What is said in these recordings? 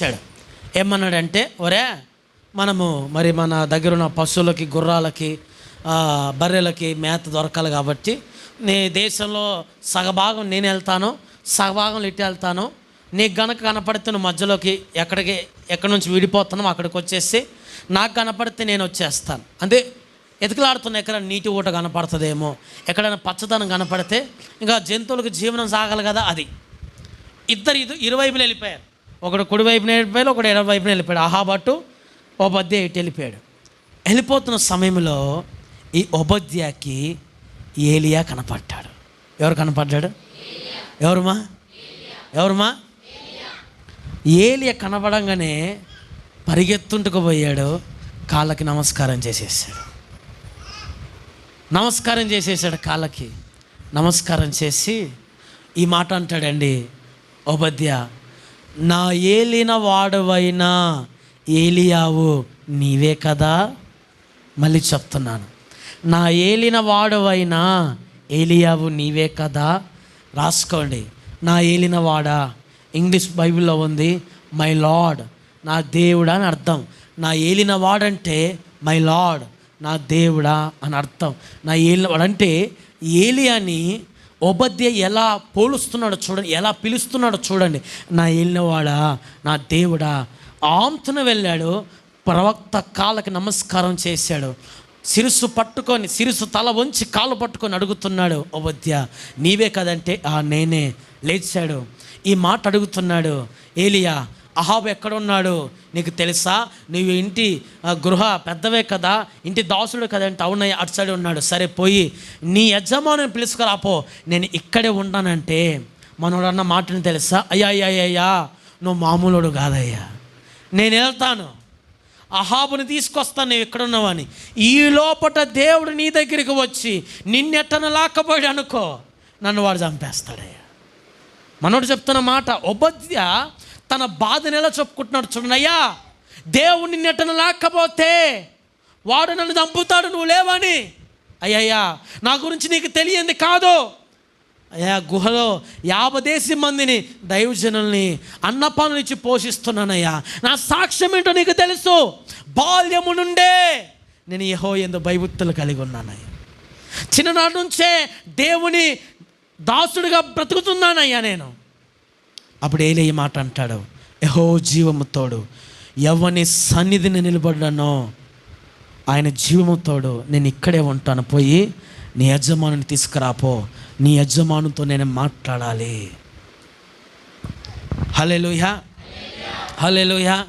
ఇచ్చాడు ఏమన్నాడంటే ఒరే మనము మరి మన దగ్గర ఉన్న పశువులకి గుర్రాలకి బర్రెలకి మేత దొరకాలి కాబట్టి నీ దేశంలో సగభాగం నేను వెళ్తాను సగభాగం ఇటు వెళ్తాను. నీకు గనక కనపడితే నువ్వు మధ్యలోకి ఎక్కడికి ఎక్కడి నుంచి విడిపోతున్నావు అక్కడికి వచ్చేసి నాకు కనపడితే నేను వచ్చేస్తాను. అంటే ఎతుకులాడుతున్న ఎక్కడ నీటి ఊట కనపడుతుందేమో. ఎక్కడైనా పచ్చదనం కనపడితే ఇంకా జంతువులకు జీవనం సాగాలి కదా అది. ఇద్దరు ఇది ఇరువైపులు వెళ్ళిపోయారు. ఒకడు కుడి వైపున వెళ్ళిపోయాడు ఒకడు ఎడవైపున వెళ్ళిపోయాడు. అహాబట్టు ఓబద్య ఇటు వెళ్ళిపోయాడు. వెళ్ళిపోతున్న సమయంలో ఈ ఒబద్యాకి ఏలియా కనపడ్డాడు. ఎవరు కనపడ్డాడు? ఎవరుమా? ఎవరుమా? ఏలియా కనపడంగానే పరిగెత్తుంటుకు పోయాడు కాళ్ళకి నమస్కారం చేసేసాడు. నమస్కారం చేసేసాడు కాళ్ళకి. నమస్కారం చేసి ఈ మాట అంటాడండి ఓబద్య నా ఏలిన వాడవైనా ఏలియావు నీవే కదా? మళ్ళీ చెప్తున్నాను. నా ఏలిన వాడవైనా ఏలియావు నీవే కదా? రాసుకోండి. నా ఏలిన వాడా ఇంగ్లీష్ బైబిల్లో ఉంది మై లార్డ్ నా దేవుడా అని అర్థం. నా ఏలిన వాడంటే మై లార్డ్ నా దేవుడా అని అర్థం. నా ఏలిన వాడంటే ఏలియాని ఉపధ్య ఎలా పోలుస్తున్నాడో చూడండి ఎలా పిలుస్తున్నాడో చూడండి. నా వెళ్ళినవాడా నా దేవుడా ఆమ్తున వెళ్ళాడు ప్రవక్త కాళ్ళకి నమస్కారం చేశాడు. సిరుసు పట్టుకొని సిరుసు తల వంచి కాలు పట్టుకొని అడుగుతున్నాడు ఉపధ్య నీవే కదంటే ఆ నేనే లేచాడు. ఈ మాట అడుగుతున్నాడు ఏలియా అహాబు ఎక్కడున్నాడు? నీకు తెలుసా? నువ్వు ఇంటి గృహ పెద్దవే కదా? ఇంటి దాసుడు కదంటే అవునయ్య అటు సైడ్ ఉన్నాడు. సరే పోయి నీ యజమానుని పిలుచుకురాపో నేను ఇక్కడే ఉన్నానంటే మనోడు అన్న మాటని తెలుసా? అయ్యా అయ్యా అయ్యా, నువ్వు మామూలుడు కాదయ్యా. నేను వెళ్తాను. అహాబుని తీసుకొస్తాను నేను ఎక్కడున్నావని ఈ లోపట దేవుడు నీ దగ్గరికి వచ్చి నిన్నెట్టన లాక్కపోయాడు అనుకో నన్ను వాడు చంపేస్తాడయ్యా. మనోడు చెప్తున్న మాట ఉపద్య తన బాధను ఎలా చెప్పుకుంటున్నాడు చూడనయ్యా దేవుని నెట్టను లేకపోతే వాడు నన్ను చంపుతాడు నువ్వు లేవని. అయ్యయ్యా నా గురించి నీకు తెలియంది కాదు. అయ్యా గుహలో యాభదేశం మందిని దైవజనుల్ని అన్నపానం ఇచ్చి పోషిస్తున్నానయ్యా. నా సాక్ష్యం ఏంటో నీకు తెలుసు. బాల్యము నుండే నేను యహో ఎందు భయభక్తులు కలిగి ఉన్నానయ్యా. చిన్ననాటి నుంచే దేవుని దాసుడిగా బ్రతుకుతున్నానయ్యా నేను. అప్పుడు ఏలే మాట అంటాడు. యహో జీవముతోడు ఎవని సన్నిధిని నిలబడ్డానో ఆయన జీవముతోడు నేను ఇక్కడే ఉంటాను. పోయి నీ యజమానుని తీసుకురాపో. నీ యజమానుతో నేను మాట్లాడాలి. హలేలుయా హలేలుయా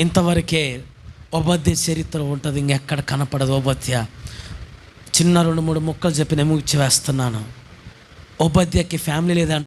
ఇంతవరకే ఉపాధ్య చరిత్ర ఉంటుంది ఇంకెక్కడ కనపడదు ఉపాధ్య చిన్న రెండు మూడు ముక్కలు చెప్పి నేను ముగిచి వేస్తున్నాను ఉపాధ్యకి ఫ్యామిలీ లేదంటే